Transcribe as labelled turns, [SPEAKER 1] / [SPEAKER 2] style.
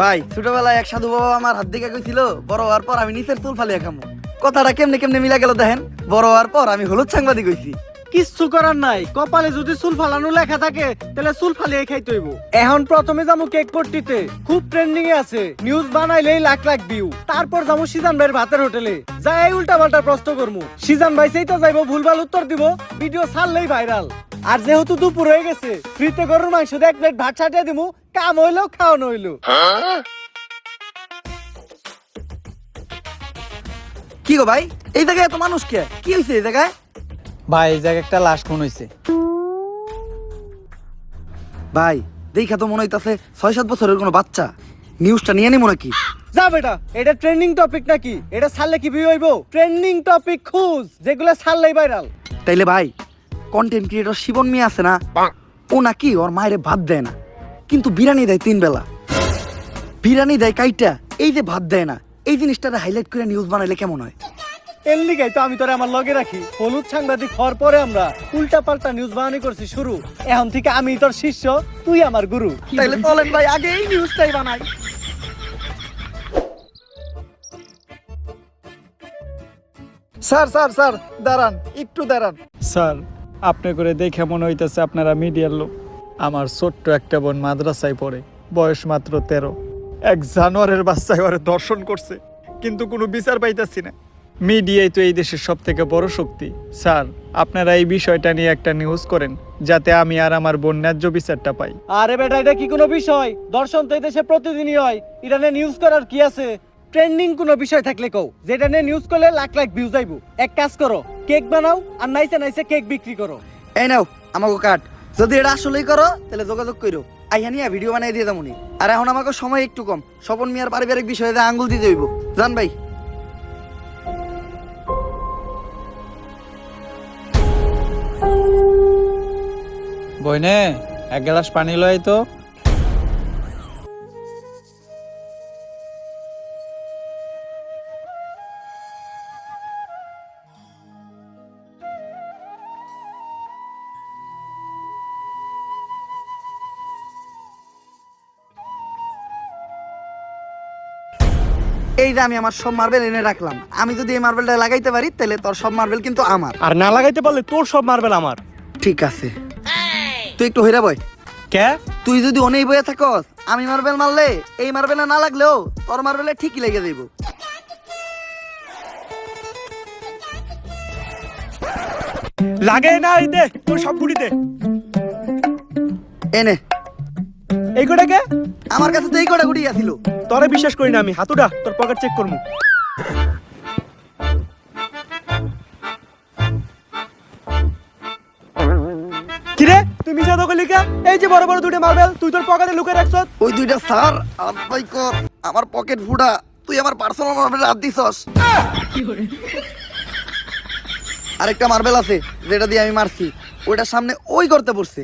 [SPEAKER 1] ভাই, ছোটবেলায় এক সাধু বাবা আমার হাত দিকে কইছিল, বড় হওয়ার পর আমি নিচের চুল ফালিয়ে খামু। কথাটা কেমনে কেমনে মিলা গেল দেখেন, বড় হওয়ার পর আমি হলুদ সাংবাদিক হইছি।
[SPEAKER 2] কিচ্ছু করার নাই, কপালে যদি চুল ফালানো লেখা থাকে, তাহলে চুল ফালিয়ে খাইতে হইব। এখন প্রথমে যাব কেক পট্টিতে, খুব ট্রেন্ডিং এ আছে নিউজ বানাইলেই লাখ লাখ ভিউ তারপর যাব সিজান ভাইয়ের ভাতের হোটেলে, যাই উল্টা পাল্টা প্রশ্ন করব সিজান ভাই সেই তো যাইবো, ভুলভাল উত্তর দিব ভিডিও ছাড়লেই ভাইরাল আর যেহেতু দুপুর হয়ে গেছে ফ্রিতে গরুর মাংস দিয়ে এক প্লেট ভাত ছাটিয়ে দিমু কাম হইল খাওয়ানো হইল।
[SPEAKER 1] কি গো ভাই? এই জায়গায় এত মানুষ কে? কি হয়েছে এই জায়গায়?
[SPEAKER 3] ভাই এই জায়গায় একটা লাশ খুন হয়েছে
[SPEAKER 1] ভাই দেখা তো মনে হইতাছে ছয় সাত বছরের কোনো বাচ্চা। নিউজটা নিয়ে নিবো নাকি?
[SPEAKER 2] যা বেটা এটা ট্রেন্ডিং টপিক নাকি? এটা ছাড়লে কি ভিউ হইব? ট্রেন্ডিং টপিক খুঁজ যেগুলো ছাড়লেই ভাইরাল
[SPEAKER 1] তাইলে ভাই কন্টেন্ট ক্রিয়েটর শিবন মিয়া আছে না ও নাকি ওর মায়ের ভাত দেয় না। কিন্তু বিরিয়ানি দেয় তিন বেলা। বিরিয়ানি দেয় কাইটা এই যে ভাত দেয় না। এই জিনিসটা হাইলাইট করে নিউজ বানাইলে কেমন হয়?
[SPEAKER 2] এর লিগাই তো আমি তোরে আমার লগে রাখি। হলুদ সাংবাদিক হওয়ার পরে আমরা উল্টা পাল্টা নিউজ বানানি করছি শুরু। এখন থেকে আমি তোর শিষ্য তুই আমার গুরু।
[SPEAKER 1] তাইলে চলেন ভাই আগে এই নিউজটাই বানাই।
[SPEAKER 4] স্যার স্যার স্যার দাঁড়ান একটু দাঁড়ান।
[SPEAKER 3] স্যার আপনি করে দেখে মনে হইতেছে আপনারা মিডিয়ার লোক। আমার ছোট্ট একটা বোন মাদ্রাসায় পড়ে, বয়স মাত্র তেরো। এক জানোয়ারের বাচ্চায় ওরে দর্শন করছে, কিন্তু কোনো বিচার পাইতাছি না। মিডিয়াই তো এই দেশের সব থেকে বড় শক্তি। স্যার, আপনারা এই বিষয়টা নিয়ে একটা নিউজ করেন, যাতে আমি আর আমার বোন ন্যায্য বিচারটা পাই।
[SPEAKER 2] আরে বেটা, এটা কি কোনো বিষয়? দর্শন তো এই দেশে প্রতিদিনই হয়। ইরানে নিউজ করার কি আছে? ট্রেন্ডিং কোনো বিষয় থাকলে কও যেটা নিয়ে নিউজ করলে লাখ লাখ ভিউজ আইব। এক কাজ করো কেক বানাও আর নাইসে নাইসে কেক বিক্রি করো।
[SPEAKER 1] এই নাও আমাকে কাট। যদি এটা আসলেই করো তাহলে যোগাযোগ করো আইয়া নিয়ে ভিডিও বানিয়ে দিয়ে দামুনি আর এখন আমাকে সময় একটু কম। স্বপন মিয়ার পারিবারিক বিষয়ে যে আঙ্গুল দিতে হইব। জান ভাই।
[SPEAKER 3] বইনে এক গ্লাস পানি লয় তো।
[SPEAKER 1] এই যে আমি আমার সব মার্বেল এনে রাখলাম আমি যদি এই মার্বেলটা লাগাইতে পারি তাহলে তোর সব মার্বেল কিন্তু আমার।
[SPEAKER 2] আর না লাগাইতে পারলে তোর সব মারবেল আমার।
[SPEAKER 1] ঠিক আছে। তুই একটু হইরা বয়।
[SPEAKER 2] কে?
[SPEAKER 1] তুই যদি অনেক বয়ে থাকস আমি মার্বেল মারলে এই মার্বেলে না লাগলেও তোর মার্বেলে ঠিকই লেগে যাইব।
[SPEAKER 2] লাগে না এই দে তোর সব গুড়ি দে।
[SPEAKER 1] এনে।
[SPEAKER 2] এই
[SPEAKER 1] আমার কাছে তো এই কটা গুটি আছিল।
[SPEAKER 2] তোরে বিশ্বাস করি না আমি। হাতুডা তোর পকেট চেক করব কিরে তুই মিশা দোকান লিখা এই যে বড় বড় দুটো মার্বেল তুই তোর পকেটে লুকে রাখছ?
[SPEAKER 1] ওই দুইটা স্যার আর ভাই কর আমার পকেট ফুটা তুই আমার পার্সোনাল মার্বেল হাত দিছস। আরেকটা মার্বেল আছে যেটা দিয়ে আমি মারছি ওইটার সামনে ওই করতে পড়ছে।